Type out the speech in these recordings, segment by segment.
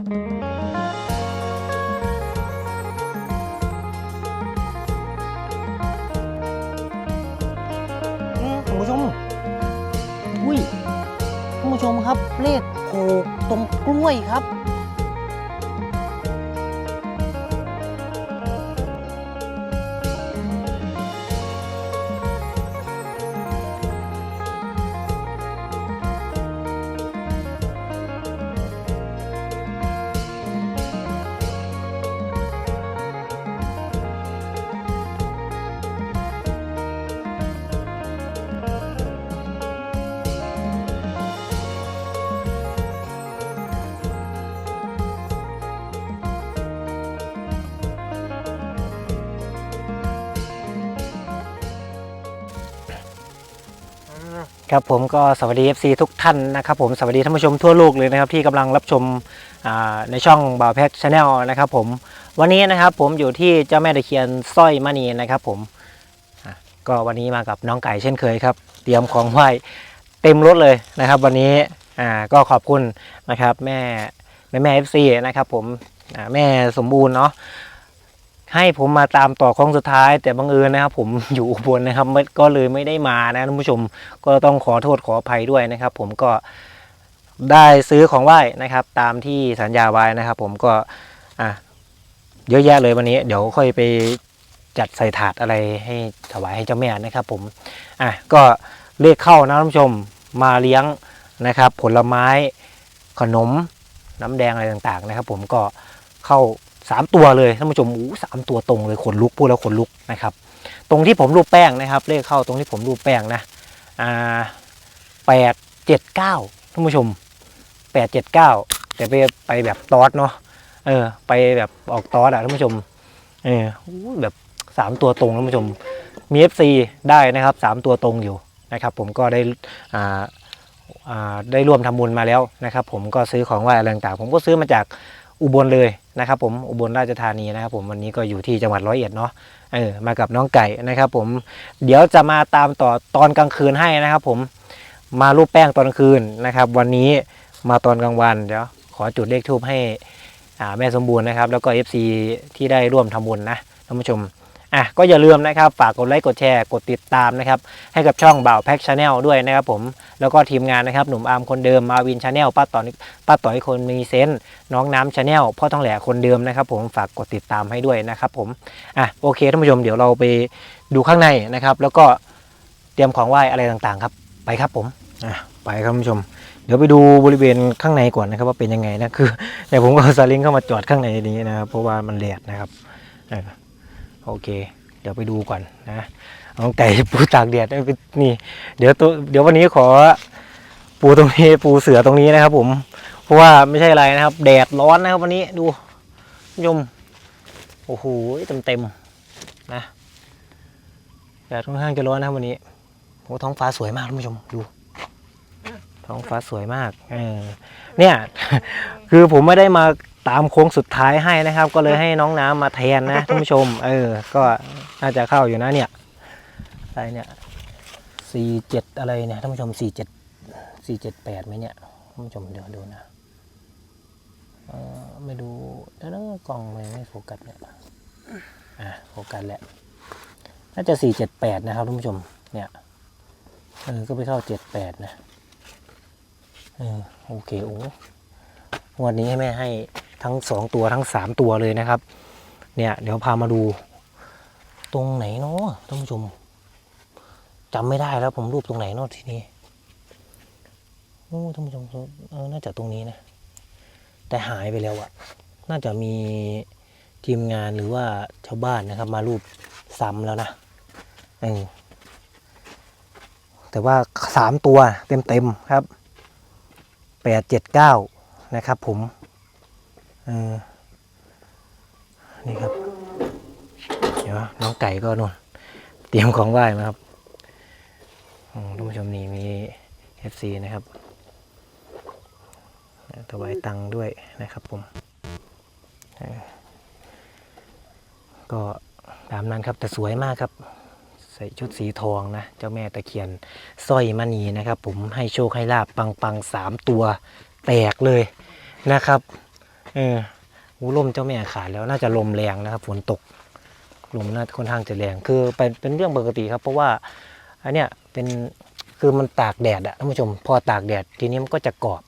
คุณผู้ชม อุ้ย คุณผู้ชมครับเลขโผล่ตรงกล้วยครับ ครับผมก็สวัสดี FC ทุกท่านนะครับผมสวัสดีท่านผู้ชมทั่วโลกเลยนะครับที่กำลังรับชมในช่องบ่าวแพ็กชาแนลนะครับผมวันนี้นะครับผมอยู่ที่เจ้าแม่ตะเคียนสร้อยมณีนะครับผมก็วันนี้มากับน้องไก่เช่นเคยครับ เตรียมของไหว้เต็มรถเลยนะครับ วันนี้ก็ขอบคุณนะครับแม่แม่แม่ FC นะครับผมแม่สมบูรณ์เนาะ ให้ผมมาตามต่อโค้งสุดท้าย แต่บังเอิญนะครับ ผมอยู่อุบลนะครับก็เลยไม่ได้มานะท่านผู้ชมก็ต้องขอโทษขออภัยด้วยนะครับ ผมก็ได้ซื้อของไหว้นะครับ ตามที่สัญญาไว้นะครับ ผมก็อะเยอะแยะเลยวันนี้ เดี๋ยวค่อยไปจัดใส่ถาดอะไรให้ถวายให้เจ้าแม่นะครับ ผมอะก็เลขเข้านะท่านผู้ชมมาเลี้ยงนะครับ ผลไม้ขนมน้ำแดงอะไรต่างๆนะครับ ผมก็เข้า สามตัวเลยท่านผู้ชมอู้สามตัวตรงเลยขนลุกพูดแล้วขนลุกนะครับ ตรงที่ผมรูปแป้งนะครับ เลขเข้าตรงที่ผมรูปแป้งนะอ่าแปดเจ็ดเก้าท่านผู้ชมแปดเจ็ดเก้าแต่ไปไปแบบตอสเนาะเออ ไปแบบออกตอสอะท่านผู้ชมเอออู้แบบสามตัวตรงท่านผู้ชมมี FC ได้นะครับสามตัวตรงอยู่นะครับ ผมก็ได้อ่าอ่าได้ร่วมทำบุญมาแล้วนะครับ ผมก็ซื้อของไหว้อะไรต่างๆผมก็ซื้อมาจาก อุบลเลยนะครับผมอุบลราชธานีนะครับผมวันนี้ก็อยู่ที่จังหวัดร้อยเอ็ดเนาะเออมากับน้องไก่นะครับผมเดี๋ยวจะมาตามต่อตอนกลางคืนให้นะครับผมมารูปแป้งตอนกลางคืนนะครับ วันนี้มาตอนกลางวันเดี๋ยวขอจุดเลขทูบให้อ่าแม่สมบูรณ์นะครับ แล้วก็ FC ที่ได้ร่วมทำบุญนะท่านผู้ชม อะก็อย่าลืมนะครับ ฝากกดไลค์กดแชร์กดติดตามนะครับ ให้กับช่องบ่าวแพ็กชาแนลด้วยนะครับผมแล้วก็ทีมงานนะครับ หนุ่มอาร์มคนเดิมมาวินชาแนลป้าต่อป้าต่อยคนมีเซนน้องน้ำชาแนลพ่อทองแหล่คนเดิมนะครับ ผมฝากกดติดตามให้ด้วยนะครับผมอะโอเคท่านผู้ชมเดี๋ยวเราไปดูข้างในนะครับ แล้วก็เตรียมของไหว้อะไรต่างๆ ครับ ไปครับผมอะไปครับท่านผู้ชม เดี๋ยวไปดูบริเวณข้างในก่อนนะครับ ว่าเป็นยังไงนะคือเดี๋ยวผมก็เอาซาเล้งเข้ามาจอดข้างในนี้นะครับเพราะว่ามันแดดนะครับ โอเค เดี๋ยวไปดูก่อนนะเอาไก่ปูตากแดดไปนี่ เดี๋ยวตัวเดี๋ยววันนี้ขอปูตรงนี้ปูเสือตรงนี้นะครับ ผม เพราะว่าไม่ใช่อะไรนะครับ แดดร้อนนะครับวันนี้ดูยมโอ้โหเต็มเต็มนะแดดค่อนข้างจะร้อนนะครับวันนี้โอ้ท้องฟ้าสวยมากท่านผู้ชมดู ท้องฟ้าสวยมากเออเนี่ย คือผมไม่ได้มา ตามโค้งสุดท้ายให้นะครับ ก็เลยให้น้องน้ำมาแทนนะท่านผู้ชม เออ ก็น่าจะเข้าอยู่นะเนี่ยอะไรเนี่ยสี่เจ็ดอะไรเนี่ยท่านผู้ชมสี่เจ็ดสี่เจ็ดแปดไหมเนี่ยท่านผู้ชมเดี๋ยวดูนะเออไม่ดูแล้วนะกล้องเลยไม่โฟกัสเนี่ยอะโฟกัสแหละน่าจะสี่เจ็ดแปดนะครับท่านผู้ชม เนี่ยเออก็ไปเข้าเจ็ดแปดนะเออโอเคโอ้ งวันนี้ให้แม่ให้ทั้งสองตัวทั้งสามตัวเลยนะครับ เนี่ยเดี๋ยวพามาดู ตรงไหนเนาะท่านผู้ชมจำไม่ได้แล้วผมรูปตรงไหนเนาะทีนี้โอ้ท่านผู้ชมเออน่าจะตรงนี้นะ แต่หายไปแล้วอะน่าจะมีทีมงานหรือว่าชาวบ้านนะครับ มารูปซ้ำแล้วนะเออแต่ว่าสามตัวเต็มเต็มๆครับแปดเจ็ดเก้า นะครับผมเออนี่ครับ เดี๋ยวน้องไก่ก็นู่นเตรียมของไหว้มาครับอืมท่านผู้ชมนี่มี FC นะครับถวายตังค์ด้วยนะครับผม ก็ตามนั้นครับแต่สวยมากครับ ใส่ชุดสีทองนะ เจ้าแม่ตะเคียนสร้อยมณีนะครับผมให้โชคให้ลาบปังปังๆสามตัว แตกเลยนะครับเออหูลมเจ้าแม่ขาดแล้วน่าจะลมแรงนะครับ ฝนตกลมน่าค่อนข้างจะแรง คือเป็นเป็นเรื่องปกติครับ เพราะว่าอันเนี้ยเป็นคือมันตากแดดอะท่านผู้ชม พอตากแดดทีนี้มันก็จะกรอบ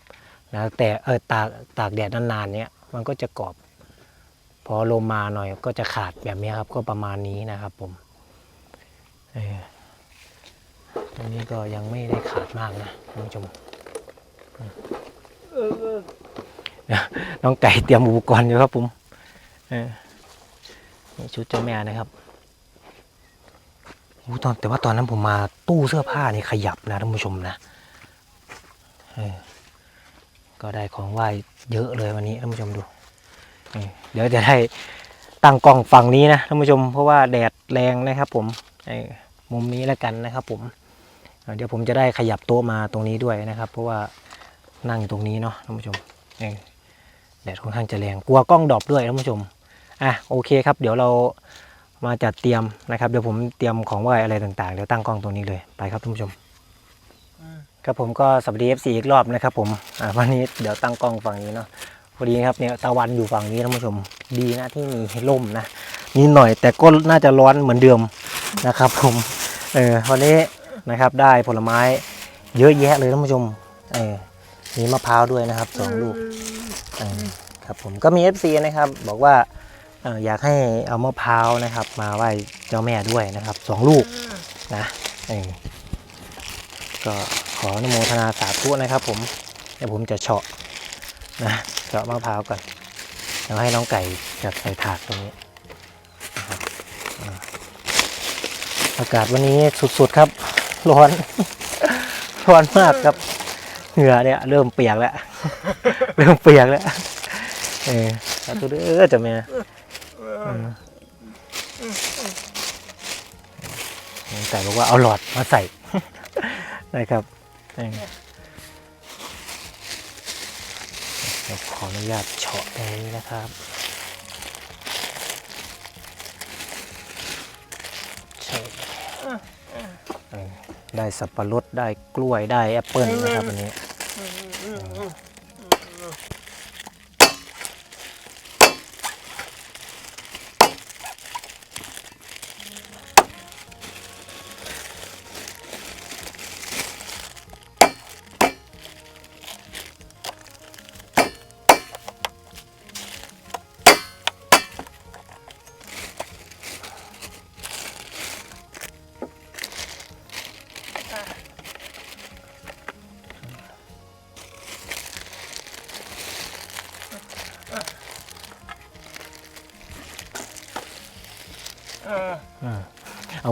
นะแต่เออตากตากแดดนานๆเนี้ยมันก็จะกรอบ พอลมมาหน่อยก็จะขาดแบบนี้ครับ ก็ประมาณนี้นะครับผมเออตรงนี้ก็ยังไม่ได้ขาดมากนะท่านผู้ชม น้องไก่เตรียมอุปกรณ์อยู่ครับผมนี่ชุดเจ้าแม่นะครับโอ้ตอนแต่ว่าตอนนั้นผมมาตู้เสื้อผ้านี่ขยับนะท่านผู้ชมนะก็ได้ของไหว้เยอะเลยวันนี้ท่านผู้ชมดูเดี๋ยวจะได้ตั้งกล้องฝั่งนี้นะท่านผู้ชมเพราะว่าแดดแรงนะครับ ผมมุมนี้แล้วกันนะครับ ผมเออเดี๋ยวผมจะได้ขยับโต๊ะมาตรงนี้ด้วยนะครับ เพราะว่า นั่งอยู่ตรงนี้เนาะท่านผู้ชมแดดค่อนข้างจะแรงกลัวกล้องดรอปด้วยท่านผู้ชมอะโอเคครับ เดี๋ยวเรามาจัดเตรียมนะครับเดี๋ยวผมเตรียมของไหว้อะไรต่างๆเดี๋ยวตั้งกล้องตรงนี้เลยไปครับท่านผู้ชมครับผมก็สวัสดี FC อีกรอบนะครับ ผมอ่าวันนี้เดี๋ยวตั้งกล้องฝั่งนี้เนาะพอดีครับเนี่ยตะวันอยู่ฝั่งนี้ท่านผู้ชมดีนะที่มีร่มนะนิดหน่อยแต่ก็น่าจะร้อนเหมือนเดิมนะครับ ผมเออวันนี้นะครับได้ผลไม้เยอะแยะเลยท่านผู้ชมเออ มีมะพร้าวด้วยนะครับสองลูกเออครับผมก็มี FC นะครับ บอกว่าเอ่ออยากให้เอามะพร้าวนะครับ มาไหว้เจ้าแม่ด้วยนะครับสองลูกนะเออก็ขออนุโมทนาสาธุนะครับผมเดี๋ยวผมจะเฉาะนะเฉาะมะพร้าวก่อนแล้วให้น้องไก่จัดใส่ถาดตรงนี้นะครับอ่าอากาศวันนี้สุดๆครับร้อนร้อนมากครับ เหงื่อเนี่ยเริ่มเปียกแล้ว เริ่มเปียกแล้วเออสาธุเด้อเจ้าแม่อืมแต่บอกว่าเอาหลอดมาใส่นะครับขออนุญาตเฉาะตรงนี้นะครับเฉาะเออ ได้สับปะรดได้กล้วยได้แอปเปิลนะครับอันนี้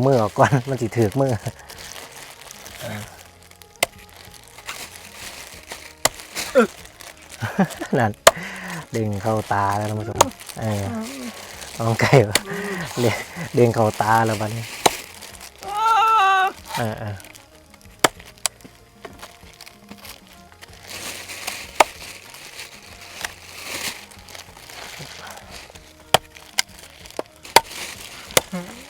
เอามือออกก่อน มันสิถือมือนั่นดึงเข้าตาแล้วท่านผู้ชมเออน้องไก่เด้งเด้งเข้าตาแล้วบัดนี้เออเอออื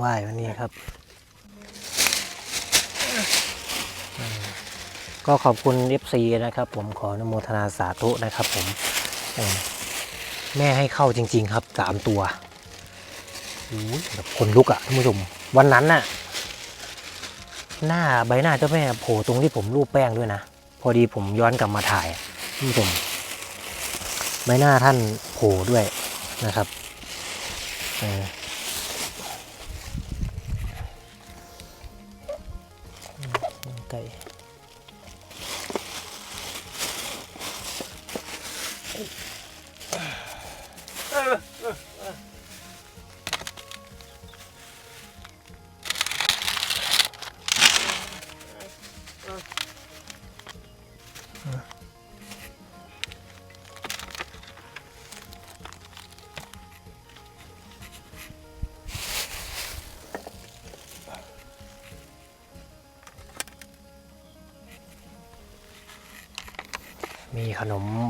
ไหว้วันนี้ครับ ก็ขอบคุณ FC นะครับ ผมขออนุโมทนาสาธุนะครับ ผมแม่ให้เข้าจริง ๆ ครับสามตัวแบบคนลุกอะท่านผู้ชมวันนั้นน่ะ หน้าใบหน้าเจ้าแม่โผล่ตรงที่ผมรูปแป้งด้วยนะ พอดีผมย้อนกลับมาถ่ายท่านผู้ชมใบหน้าท่านโผล่ด้วยนะครับ เออ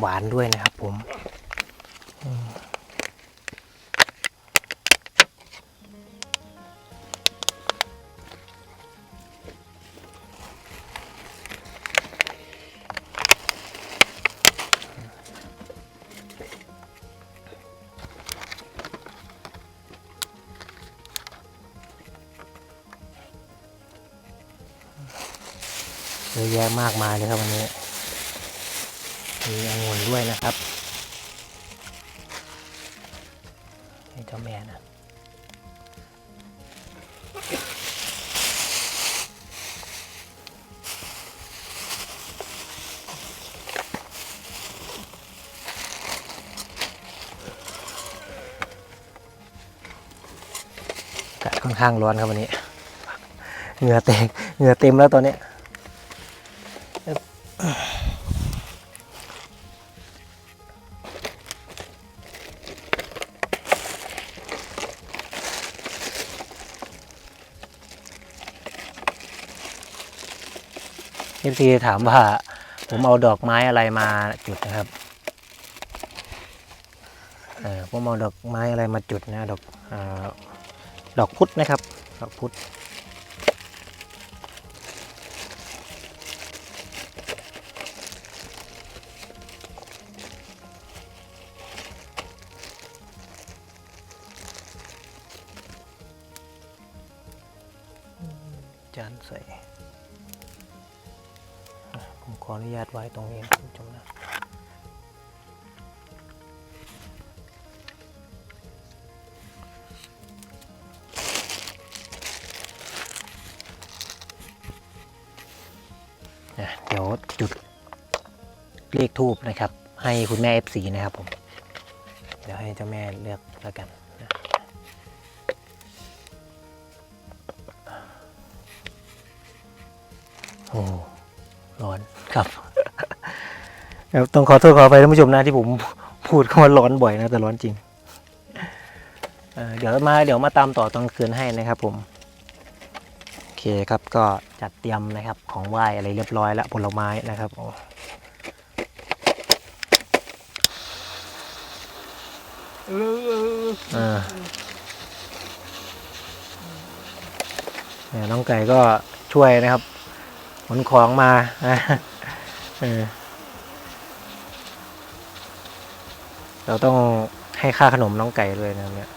หวานด้วยนะครับผมเยอะแยะมากมายเลยครับวันนี้ ด้วยนะครับนี่เจ้าแม่นะอากาศค่อนข้างร้อนครับวันนี้ เหงื่อเต็มเหงื่อเต็มแล้วตอนนี้ ฟซีถามว่า ผมเอาดอกไม้อะไรมาจุดนะครับผมเอาดอกไม้อะไรมาจุดนะดอกอาดอกพุธนะครับ ดอกพุธ ออนุญาตไว้ตรงนี้นะคุณผู้ชมนะเดี๋ยวจุดเลขทูบนะครับ ให้คุณแม่ F4 นะครับผม เดี๋ยวให้เจ้าแม่เลือกแล้วกันนะโอ้ ครับต้องขอโทษขอไปท่านผู้ชมนะที่ผมพูดคำว่าร้อนบ่อยนะแต่ร้อนจริงเเดี๋ยวมาเดี๋ยวมาตามต่อตอนคืนให้นะครับผมโอเคครับก็จัดเตรียมนะครับของไหว้อะไรเรียบร้อยแล้วผลไม้นะครับน้องไก่ก็ช่วยนะครับขนของมานะเออ เราต้องให้ค่าขนมน้องไก่ด้วยนะเนี่ย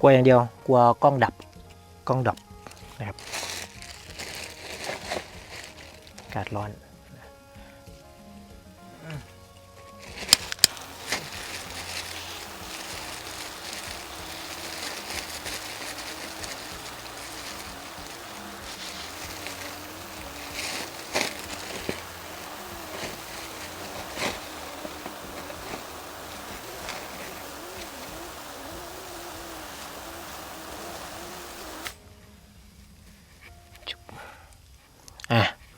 กลัวอย่างเดียวกลัวกล้องดับกล้องดับนะครับอากาศร้อน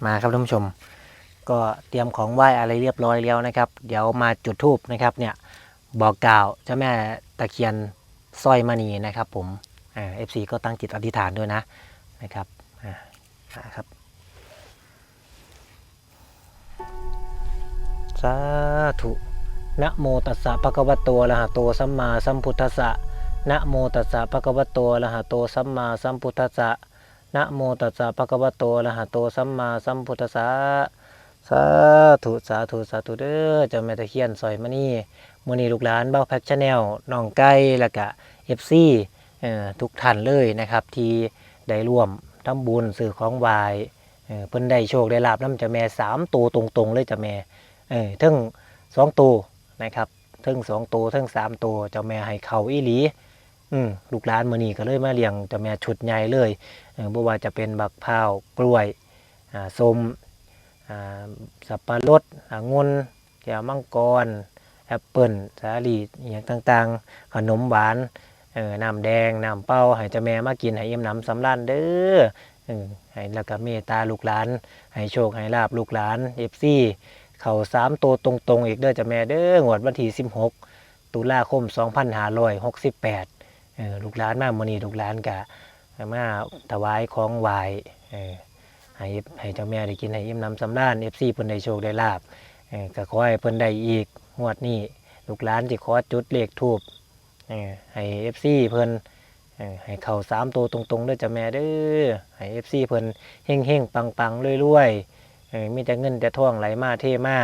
มาครับท่านผู้ชม ก็เตรียมของไหว้อะไรเรียบร้อยแล้วนะครับ เดี๋ยวมาจุดธูปนะครับเนี่ยบอกกล่าวเจ้าแม่ตะเคียนสร้อยมณีนะครับ ผมเอฟซีก็ตั้งจิตอธิษฐานด้วยนะนะครับอ่ามาครับสาธุนะโมตัสสะภะคะวะโตอะระหะโตสัมมาสัมพุทธัสสะนะโมตัสสะภะคะวะโตอะระหะโตสัมมาสัมพุทธัสสะ นะโมตัสสะภะคะวะโตอะระหะโตสัมมาสัมพุทธัสสะสาธุสาธุสาธุเด้อเจ้าแม่ตะเคียนซอยมานี่มื้อนี้ลูกหลานเบ้าแพ็กชาแนลน้องไก่แล้วก็ FC เอ่อทุกท่านเลยนะครับที่ได้ร่วมทำบุญสื่อของไหวายเอ่อเพิ่นได้โชคได้ลาบนำเจ้าแม่สามตัวตรงๆเลยเจ้าแม่เออทั้งสองตัวนะครับทั้งสองตัวทั้งสามตัวเจ้าแม่ให้เข้าอีหลี อืมลูกหลานมื้อนี้ก็เลยมาเลี้ยงเจ้าแม่ชุดใหญ่เลยเอ่อบ่ว่าจะเป็นบักพร้าวกล้วยอ่าส้มอ่าสับปะรดองุ่นแก้วมังกรแอปเปิลสาลีอหย่างต่างๆ ขนมหวานเออน้ำแดงน้ำเปล่าให้เจ้าแม่มากินให้เอี่ยมหน้ำสำราญเด้อเออให้แล้วก็เมตตาลูกหลาน ให้โชคให้ลาบลูกหลานเอฟซีเข่าสามตัวตรงๆ อีกเด้อจ้ะแม่เด้องวดวันที่16 ตุลาคม 2568เออ ลูกหลานมามนีลูกหลานกะมาถวายของไหวให้ให้เจ้าแม่ได้กินให้อิ่มน้ำสำราญ FC เพิ่นได้โชคได้ลาบก็ขอให้เพิ่นได้อีกงวดนี้ลูกหลานสิขอจุดเลขทูบเออให้ FC เพิ่นให้เข้าสามตัวตรงๆเด้อจ้ะแม่เด้อให้ FC เพิ่นเฮงๆปังๆรวยๆเออมีแต่เงินแต่ทองไหลมาเทมา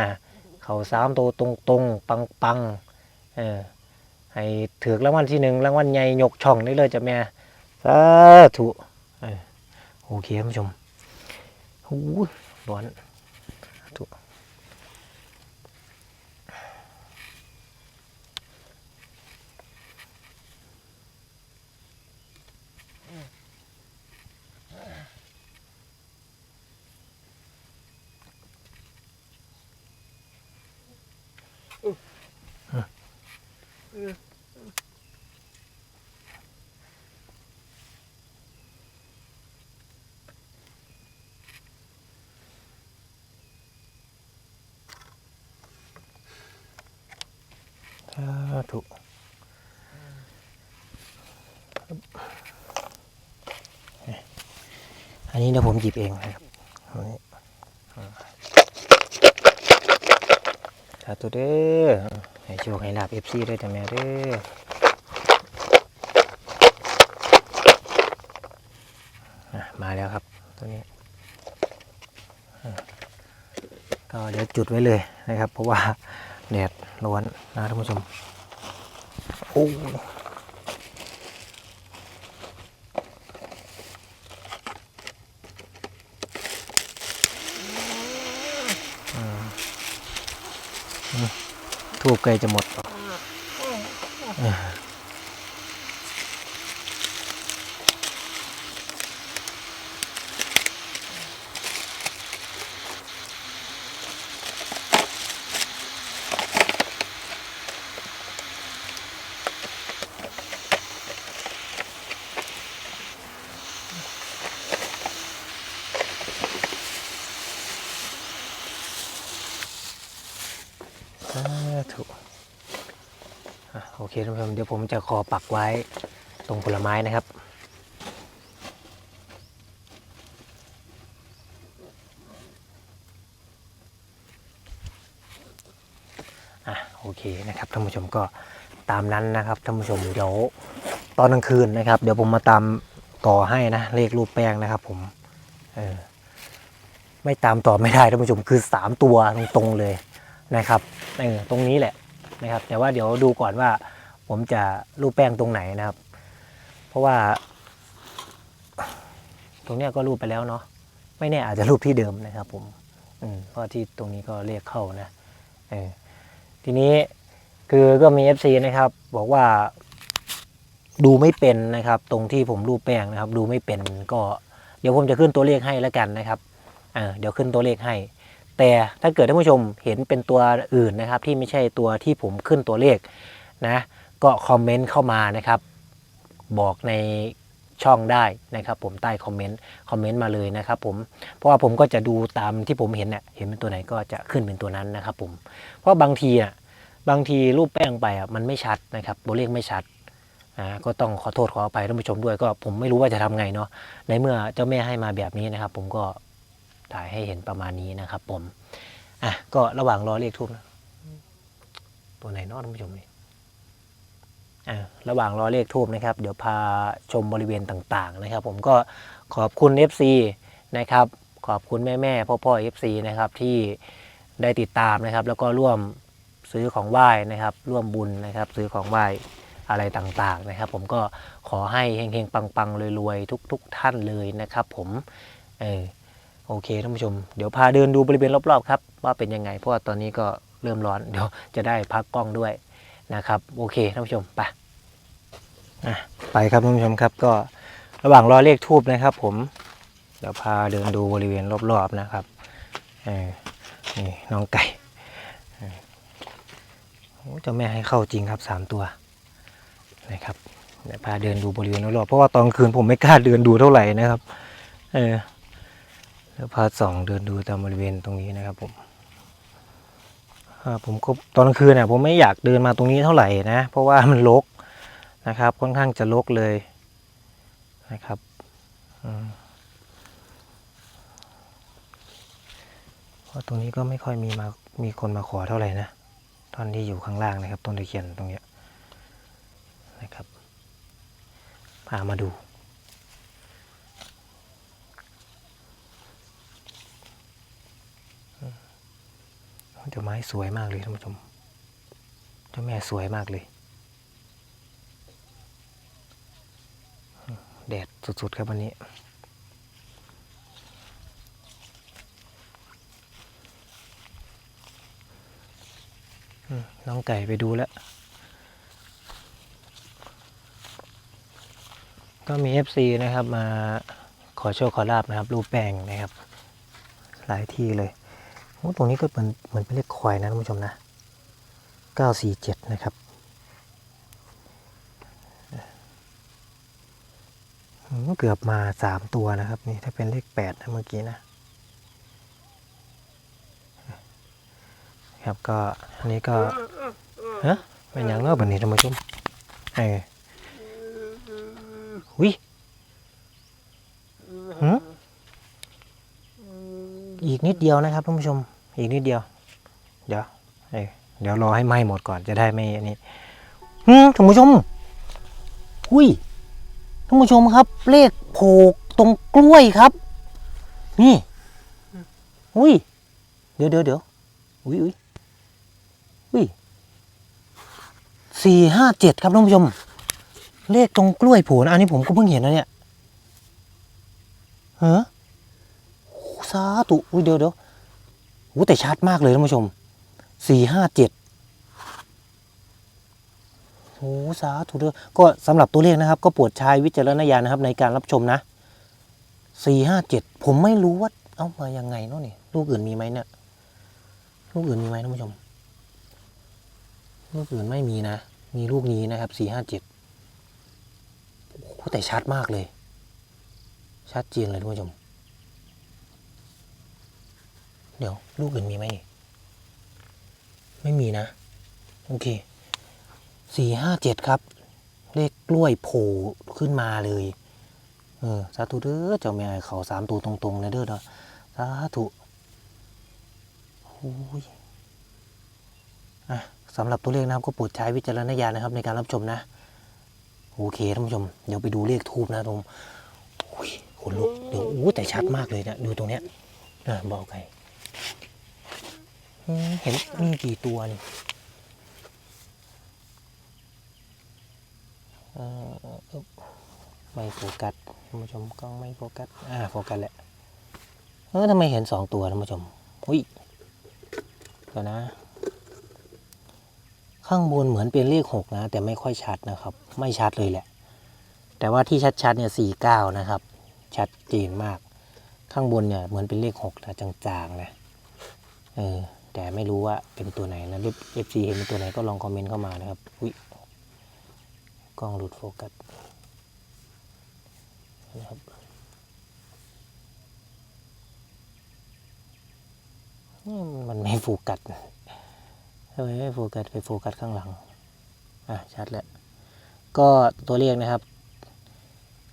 เข้าสามตัวตรงๆปังๆเออ ให้ถือรางวัลที่หนึ่งรางวัลใหญ่ยกช่องได้เลยจ้ะแม่สาธุโอเคท่านผู้ชมหูร้อนสาธุสาธุอั นนี้เดี๋ยวผมหยิบเองนะครับอันนี้อ่าสาธุเด้อให้โชคให้ลาบเอฟซีด้วยจ้ะแม่เด้ออะมาแล้วครับตัวนี้ก็เดี๋ยวจุดไว้เลยนะครับ เพราะว่าแดดร้อนนะท่านผู้ชมโอ้ ทูบใกล้จะหมดเออสาธุอะโอเค ท่านผู้ชมเดี๋ยวผมจะขอปักไว้ตรงผลไม้นะครับ อะโอเคนะครับท่านผู้ชมก็ตามนั้นนะครับท่านผู้ชมเดี๋ยวตอนกลางคืนนะครับ เดี๋ยวผมมาตามต่อให้นะเลขรูปแป้งนะครับ ผมเออไม่ตามต่อไม่ได้ท่านผู้ชมคือสามตัวตรงๆเลยนะครับเออตรงนี้แหละนะครับ แต่ว่าเดี๋ยวดูก่อนว่า ผมจะรูปแป้งตรงไหนนะครับ เพราะว่า ตรงเนี้ยก็รูปไปแล้วเนาะไม่แน่อาจจะรูปที่เดิมนะครับ ผม อืมเพราะที่ตรงนี้ก็เลขเข้านะเออทีนี้คือก็มี FC นะครับ บอกว่า ดูไม่เป็นนะครับ ตรงที่ผมรูปแป้งนะครับ ดูไม่เป็นก็ เดี๋ยวผมจะขึ้นตัวเลขให้แล้วกันนะครับเเดี๋ยวขึ้นตัวเลขให้ แต่ถ้าเกิดท่านผู้ชมเห็นเป็นตัวอื่นนะครับ ที่ไม่ใช่ตัวที่ผมขึ้นตัวเลขนะ ก็คอมเมนต์เข้ามานะครับ บอกในช่องได้นะครับ ผมใต้คอมเมนต์คอมเมนต์มาเลยนะครับ ผมเพราะว่าผมก็จะดูตามที่ผมเห็นเน่ยเห็นเป็นตัวไหนก็จะขึ้นเป็นตัวนั้นนะครับ ผมเพราะบางทีอะบางทีรูปแป้งไปอะมันไม่ชัดนะครับตัวเลขไม่ชัดอ่าก็ต้องขอโทษขออภัยท่านผู้ชมด้วยก็ผมไม่รู้ว่าจะทำไงเนาะในเมื่อเจ้าแม่ให้มาแบบนี้นะครับ ผมก็ถ่ายให้เห็นประมาณนี้นะครับ ผมอะก็ระหว่างรอเลขทูบนะตัวไหนเนอะท่านผู้ชมนี่ ระหว่างรอเลขทูบนะครับ เดี๋ยวพาชมบริเวณต่างๆนะครับ ผมก็ขอบคุณ FC นะครับ ขอบคุณแม่แม่พ่อพ่อ FC นะครับที่ได้ติดตามนะครับ แล้วก็ร่วมซื้อของไหว้นะครับ ร่วมบุญนะครับ ซื้อของไหว้อะไรต่างๆนะครับ ผมก็ขอให้เฮงๆปังๆรวยๆทุก ๆ ท่านเลยนะครับ ผมเออโอเคท่านผู้ชมเดี๋ยวพาเดินดูบริเวณรอบๆครับว่าเป็นยังไงเพราะว่าตอนนี้ก็เริ่มร้อนเดี๋ยวจะได้พักกล้องด้วยนะครับ โอเคท่านผู้ชมไป อะไปครับท่านผู้ชมครับ ก็ระหว่างรอเลขทูบนะครับ ผมเดี๋ยวพาเดินดูบริเวณรอบๆนะครับนี่น้องไก่เออโอ้เจ้าแม่ให้เข้าจริงครับสามตัวนะครับเดี๋ยวพาเดินดูบริเวณรอบๆเพราะว่าตอนคืนผมไม่กล้าเดินดูเท่าไหร่นะครับเออแล้วพาส่องเดินดูตามบริเวณตรงนี้นะครับ ผมผมก็ตอนคืนเนี่ยผมไม่อยากเดินมาตรงนี้เท่าไหร่นะ เพราะว่ามันรก นะครับค่อนข้างจะรกเลยนะครับเพราะตรงนี้ก็ไม่ค่อยมีมามีคนมาขอเท่าไหร่นะตอนที่อยู่ข้างล่างนะครับต้นตะเคียนตรงเนี้ยนะครับพามาดูเจ้าไม้สวยมากเลยท่านผู้ชมเจ้าแม่สวยมากเลย แดดสุดๆครับวันนี้ น้องไก่ไปดูแล้ว ก็มี FC นะครับมาขอโชคขอลาบนะครับ รูปแป้งนะครับ หลายที่เลยโอ้ตรงนี้ก็เหมือนเหมือนเป็นเลขควายนะท่านผู้ชมนะ 947 นะครับอืม เกือบมา3ตัวนะครับนี่ถ้าเป็นเลข8นะเมื่อกี้นะครับก็อันนี้ก็ฮะเป็นอย่างเนาะบันนี้ท่านผู้ชมเออวิหือีกนิดเดียวนะครับท่านผู้ชม อีกนิดเดียว เดี๋ยวเอ้เดี๋ยวรอให้ไหม้หมดก่อนจะได้ไม่อันนี้หืมท่านผู้ชมหุย ท่านผู้ชมครับ เลขโผล่ตรงกล้วยครับ นี่หุยเดี๋ยวเดี๋ยวเดี๋ยวอุ้ยอุ้ยอุ้ยสี่ห้าเจ็ดครับท่านผู้ชม เลขตรงกล้วยโผล่นะอันนี้ผมก็เพิ่งเห็นนะเนี่ยเฮ้อสาธุอุ้ยเดี๋ยวเดี๋ยวโอ้แต่ชัดมากเลยท่านผู้ชมสี่ห้าเจ็ด โอ้สาธุเด้อก็สำหรับตัวเลขนะครับ ก็ปรดใช้วิจารณญาณนะครับในการรับชมนะสี่ห้าเจ็ดผมไม่รู้ว่าเอามายังไงเนาะนี่ลูกอื่นมีไหมเนี่ยลูกอื่นมีไหมท่านผู้ชม ลูกอื่นไม่มีนะ มีลูกนี้นะครับสี่ห้าเจ็ดโอ้แต่ชัดมากเลย ชัดเจนเลยท่านผู้ชม เดี๋ยว ลูกอื่นมีไหม ไม่มีนะ โอเค สี่ห้าเจ็ดครับ เลขกล้วยโผล่ขึ้นมาเลย เออสาธุเด้อเจ้าแม่เขาสามตัวตรงๆนะเด้อเด้อสาธุโอ้ยอะสำหรับตัวเลขนะครับก็โปรดใช้วิจารณญาณนะครับ ในการรับชมนะ โอเคท่านผู้ชม เดี๋ยวไปดูเลขทูบนะตรงโอ้ยขนลุกเดี๋ยวอู้แต่ชัดมากเลยเนะดูตรงเนี้ยนะบอกไงเห็นมีกี่ตัวนี่อึ๊บ ไม่โฟกัสท่านผู้ชมกล้องไม่โฟกัสอ่าโฟกัสแหละเออทำไมเห็นสองตัวท่านผู้ชมอุ้ยเดี๋ยวนะ ข้างบนเหมือนเป็นเลขหกนะ แต่ไม่ค่อยชัดนะครับ ไม่ชัดเลยแหละ แต่ว่าที่ชัดๆเนี่ยสี่เก้านะครับ ชัดเจนมาก ข้างบนเนี่ยเหมือนเป็นเลขหกนะจางๆนะเออแต่ไม่รู้ว่าเป็นตัวไหนนะเอฟซีเห็นเป็นตัวไหนก็ลองคอมเมนต์เข้ามานะครับอุ้ย กล้องหลุดโฟกัสนะครับมมันไม่โฟกัสทำไมไม่โฟกัสไปโฟกัสข้างหลัง อะ ชัดแล้ว ก็ตัวเลขนะครับ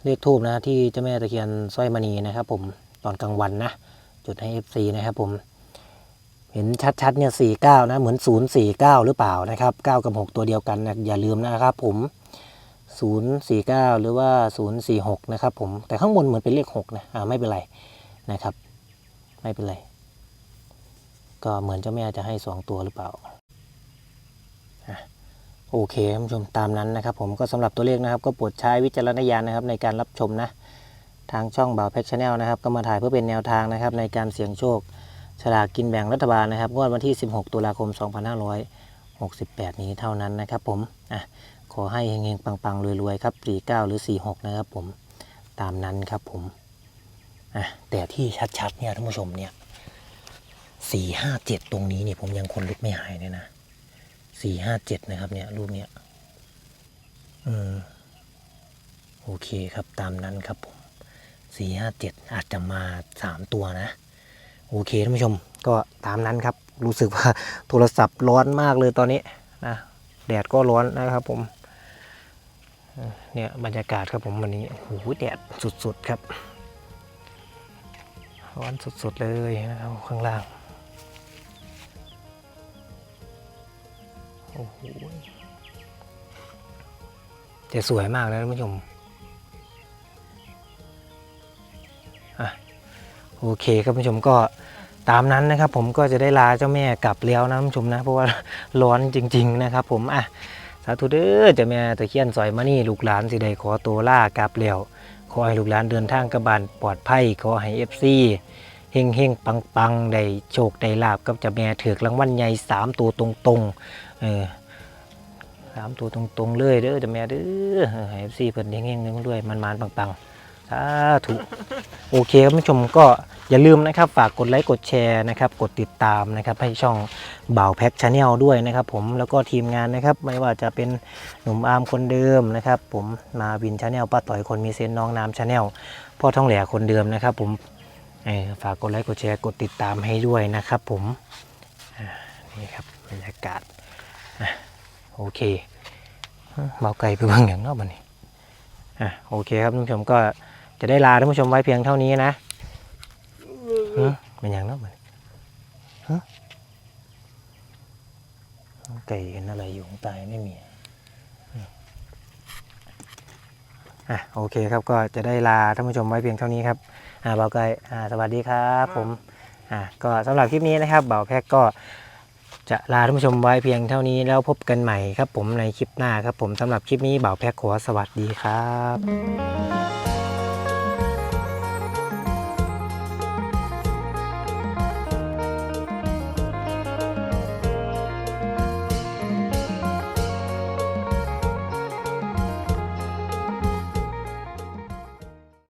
เลขทูบนะที่เจ้าแม่ตะเคียนสร้อยมณีนะครับผมตอนกลางวันนะ จุดให้ FC นะครับผม เห็นชัดๆเนี่ยสี่เก้านะ เหมือนศูนย์สี่เก้าหรือเปล่านะครับเก้ากับหกตัวเดียวกันนะอย่าลืมนะครับผม ศูนย์สี่เก้าหรือว่าศูนย์สี่หกนะครับผม แต่ข้างบนเหมือนเป็นเลขหกนะ อ่า ไม่เป็นไรนะครับ ไม่เป็นไร ก็เหมือนเจ้าแม่จะให้สองตัวหรือเปล่า โอเคท่านผู้ชมตามนั้นนะครับ ผมก็สำหรับตัวเลขนะครับ ก็โปรดใช้วิจารณญาณนะครับ ในการรับชมนะ ทางช่องบ่าวแพ็กชาแนลนะครับ ก็มาถ่ายเพื่อเป็นแนวทางนะครับ ในการเสี่ยงโชคฉลากกินแบ่งรัฐบาลนะครับงวดวันที่ 16 ตุลาคม 2568 นี้เท่านั้นนะครับผมอะ ขอให้เฮงๆ ปังๆ รวยๆ ครับ 49 หรือ 46 นะครับผม ตามนั้นครับผม อะ แต่ที่ชัดๆ เนี่ยท่านผู้ชมเนี่ย 457 ตรงนี้เนี่ยผมยังคนลุกไม่หายเลยนะ 457 นะครับเนี่ยรูปเนี่ย อืม โอเคครับ ตามนั้นครับผมสี่ห้าเจ็ดอาจจะมาสามตัวนะ โอเคท่านผู้ชม ก็ตามนั้นครับ รู้สึกว่าโทรศัพท์ร้อนมากเลยตอนนี้นะแดดก็ร้อนนะครับผม เนี่ยบรรยากาศครับผมวันนี้โอ้โหแดดสุดๆครับร้อนสุดๆเลยนะครับข้างล่างโอ้โหจะสวยมากเลยท่านผู้ชมอะโอเคครับท่านผู้ชมก็ตามนั้นนะครับ ผมก็จะได้ลาเจ้าแม่กลับแล้วนะท่านผู้ชมนะ เพราะว่าร้อนจริง ๆ นะครับ ผมอะ สาธุเด้อเจ้าแม่ตะเคียนซอยมานี่ลูกหลานสิได้ขอตัวล่ากลับแล้วขอให้ลูกหลานเดินทางกับบ้านปลอดภัยขอให้เอฟซีเฮงเฮงปังปังได้โชคได้ลาบกับเจะแม่ถือรางวัลใหญ่สามตัวตรงตรงเออสามตัวตรงตรงๆเลยเด้อจะแม่เด้อเอฟซีเพิ่นเฮงเฮงๆด้วยมันมันปังปังๆ สาธุโอเคครับผู้ชมก็อย่าลืมนะครับฝากกดไลค์กดแชร์นะครับ กดติดตามนะครับให้ช่องบ่าวแพ็กชาแนลด้วยนะครับผมแล้วก็ทีมงานนะครับไม่ว่าจะเป็นหนุ่มอาร์มคนเดิมนะครับผมมาวินชาแนลป้าต่อยคนมีเซนน้องน้ำชาแนลพ่อท้องแหล่คนเดิมนะครับผมฝากกดไลค์กดแชร์กดติดตามให้ด้วยนะครับผมนี่ครับบรรยากาศโอเคเบาไก่ไปบางอย่างเนอกบันนี้อะโอเคครับท่านผู้ชมก็ จะได้ลาท่านผู้ชมไว้เพียงเท่านี้นะหึเป็นอย่างเนอกบัดนฮะไก่เห็นอะไรอยู่ข้างใต้ไม่มีอืมอะโอเคครับก็จะได้ลาท่านผู้ชมไว้เพียงเท่านี้ครับอ่าเบาไก่อ่าสวัสดีครับผมอ่าก็สำหรับคลิปนี้นะครับเบาแพ็กก็จะลาท่านผู้ชมไว้เพียงเท่านี้แล้วพบกันใหม่ครับผมในคลิปหน้าครับผมสำหรับคลิปนี้เบาแพ็กขอสวัสดีครับ